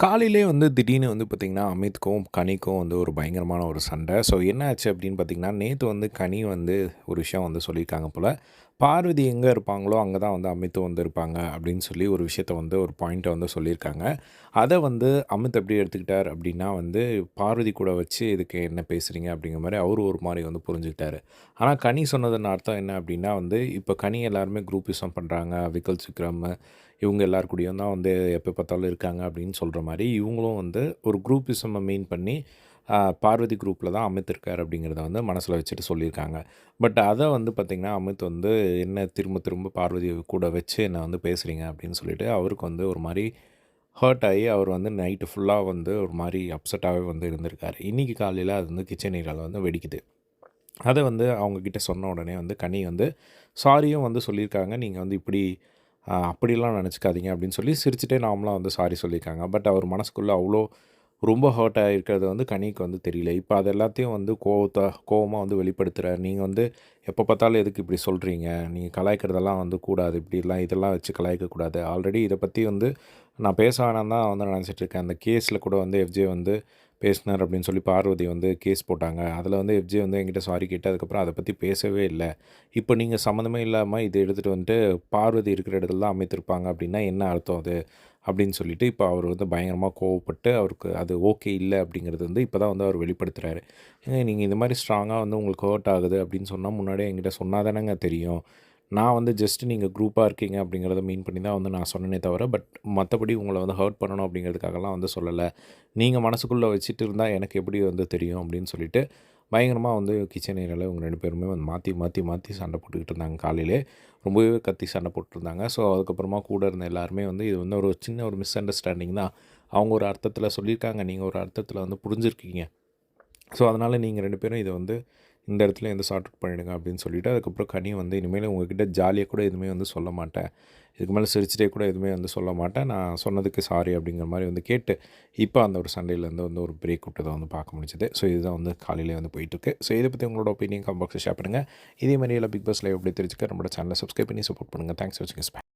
காலையிலே வந்து திடீர்னு வந்து பார்த்திங்கன்னா, அமித்க்கும், கனிக்கும் வந்து ஒரு பயங்கரமான ஒரு சண்டை. ஸோ என்ன ஆச்சு அப்படின்னு பார்த்தீங்கன்னா, நேற்று வந்து கனி வந்து ஒரு விஷயம் வந்து சொல்லியிருக்காங்க போல் பார்வதி எங்கே இருப்பாங்களோ, அங்கே தான் வந்து அமித்தும் வந்து இருப்பாங்க அப்படின்னு சொல்லி ஒரு விஷயத்த வந்து ஒரு பாயிண்ட்டை வந்து சொல்லியிருக்காங்க. அதை வந்து அமித் எப்படி எடுத்துக்கிட்டார் அப்படின்னா வந்து, பார்வதி கூட வச்சு இதுக்கு என்ன பேசுகிறீங்க அப்படிங்கிற மாதிரி அவர் ஒரு மாதிரி வந்து புரிஞ்சுக்கிட்டாரு. ஆனால் கனி சொன்னதன் அர்த்தம் என்ன அப்படின்னா வந்து, இப்போ கனி எல்லாருமே குரூப்பிசம் பண்ணுறாங்க விக்கல் சிக்ரம் இவங்க எல்லார் கூடயும் தான் வந்து எப்போ பார்த்தாலும் இருக்காங்க அப்படின்னு சொல்ற மாதிரி இவங்களும் வந்து ஒரு குரூப்பிசம்ம மெயின் பண்ணி, பார்வதி குரூப்பில் தான் அமித் இருக்கார் அப்படிங்கிறத வந்து மனசில் வச்சுட்டு சொல்லியிருக்காங்க. பட் அதை வந்து பார்த்திங்கன்னா அமித் வந்து என்ன திரும்ப திரும்ப பார்வதி கூட வச்சு என்னை வந்து பேசுகிறீங்க அப்படின்னு சொல்லிட்டு, அவருக்கு வந்து ஒரு மாதிரி ஹர்ட் ஆகி அவர் வந்து நைட்டு ஃபுல்லாக வந்து ஒரு மாதிரி அப்செட்டாகவே வந்து இருந்திருக்கார் இன்றைக்கி காலையில் அது வந்து கிச்சன் நீரால் வந்து வெடிக்குது. அதை வந்து அவங்கக்கிட்ட சொன்ன உடனே வந்து கனி வந்து சாரியும் வந்து சொல்லியிருக்காங்க. நீங்கள் வந்து இப்படி அப்படிலாம் நினச்சிக்காதீங்க அப்படின்னு சொல்லி சிரிச்சுட்டே நார்மலா வந்து சாரி சொல்லியிருக்காங்க. பட் அவர் மனசுக்குள்ளே அவ்வளோ ரொம்ப ஹர்ட் ஆகிருக்கிறது வந்து கனிக்கு வந்து தெரியல. இப்போ அது எல்லாத்தையும் வந்து கோவத்தை கோவமாக வந்து வெளிப்படுத்துகிற நீங்கள் வந்து எப்போ பார்த்தாலும் எதுக்கு இப்படி சொல்கிறீங்க நீங்கள் கலாய்க்கிறதெல்லாம் வந்து கூடாது. இப்படிலாம் இதெல்லாம் வச்சு கலாய்க்கக்கூடாது. ஆல்ரெடி இதை பற்றி வந்து நான் பேச வேணாம் தான் வந்து நினச்சிட்ருக்கேன் அந்த கேஸில் கூட வந்து எஃப்ஜே வந்து பேசினார் அப்படின்னு சொல்லி பார்வதி வந்து கேஸ் போட்டாங்க. அதில் வந்து எஃப்ஜே வந்து என்கிட்ட சாரி கேட்டு அதுக்கப்புறம் அதை பற்றி பேசவே இல்லை இப்போ நீங்கள் சம்மந்தமே இல்லாமல் இதை எடுத்துகிட்டு வந்துட்டு பார்வதி இருக்கிற இடத்துல தான் அமைத்திருப்பாங்க அப்படின்னா என்ன அர்த்தம் அது? அப்படின்னு சொல்லிட்டு இப்போ அவர் வந்து பயங்கரமாக கோவப்பட்டு, அவருக்கு அது ஓகே இல்லை அப்படிங்கிறது வந்து இப்போ தான் வந்து அவர் வெளிப்படுத்துகிறாரு ஏங்க நீங்கள் இந்த மாதிரி ஸ்ட்ராங்காக வந்து உங்களுக்கு ஹர்ட் ஆகுது அப்படின்னு சொன்னால் முன்னாடியே என்கிட்ட சொன்னால் தானேங்க தெரியும். நான் வந்து ஜஸ்ட் நீங்கள் குரூப்பாக இருக்கீங்க அப்படிங்கிறத மீன் பண்ணி தான் வந்து நான் சொன்னேனே தவிர, பட் மற்றபடி உங்களை வந்து ஹர்ட் பண்ணணும் அப்படிங்கிறதுக்காகலாம் வந்து சொல்லலை நீங்கள் மனசுக்குள்ளே வச்சுட்டு இருந்தால் எனக்கு எப்படி வந்து தெரியும் அப்படின்னு சொல்லிட்டு, பயங்கரமாக வந்து கிச்சன் ஏரியாவில் இவங்க ரெண்டு பேருமே வந்து மாற்றி மாற்றி மாற்றி சண்டை போட்டுக்கிட்டு இருந்தாங்க காலையிலே. ரொம்பவே கத்தி சண்டை போட்டுருந்தாங்க. ஸோ அதுக்கப்புறமா கூட இருந்த எல்லாருமே வந்து இது வந்து ஒரு சின்ன ஒரு மிஸ் அண்டர்ஸ்டாண்டிங் தான். அவங்க ஒரு அர்த்தத்தில் சொல்லியிருக்காங்க. நீங்கள் ஒரு அர்த்தத்தில் வந்து புரிஞ்சிருக்கீங்க. ஸோ அதனால் நீங்கள் ரெண்டு பேரும் இதை வந்து இந்த இடத்துல வந்து சார்ட் அவுட் பண்ணிடுங்க அப்படின்னு சொல்லிவிட்டு அதுக்கப்புறம் கனி வந்து இனிமேல் உங்ககிட்ட ஜாலியாக கூட எதுவுமே வந்து சொல்ல மாட்டேன். இதுக்கு மேலே சிரிச்சுட்டே கூட எதுவுமே வந்து சொல்ல மாட்டேன். நான் சொன்னதுக்கு சாரி அப்படிங்கிற மாதிரி வந்து கேட்டு, இப்போ அந்த ஒரு சண்டையிலேருந்து வந்து ஒரு பிரேக் விட்டதை வந்து பார்க்க முடிஞ்சது. ஸோ இதுதான் வந்து காலையிலே வந்து போயிட்டுருக்கு. ஸோ இதை பற்றி உங்களோட ஒப்பீனியன் கம்பாக்ஸ் ஷேர் பண்ணுங்கள் இதே மாதிரி எல்லாம் பிக் பாஸ் லைவ் அப்டேட் தெரிஞ்சுக்க நம்மளோட சேனலை சப்ஸ்கிரைப் பண்ணி சப்போர்ட் பண்ணுங்க. தேங்க்ஸ் ஃபார் வாட்சிங்.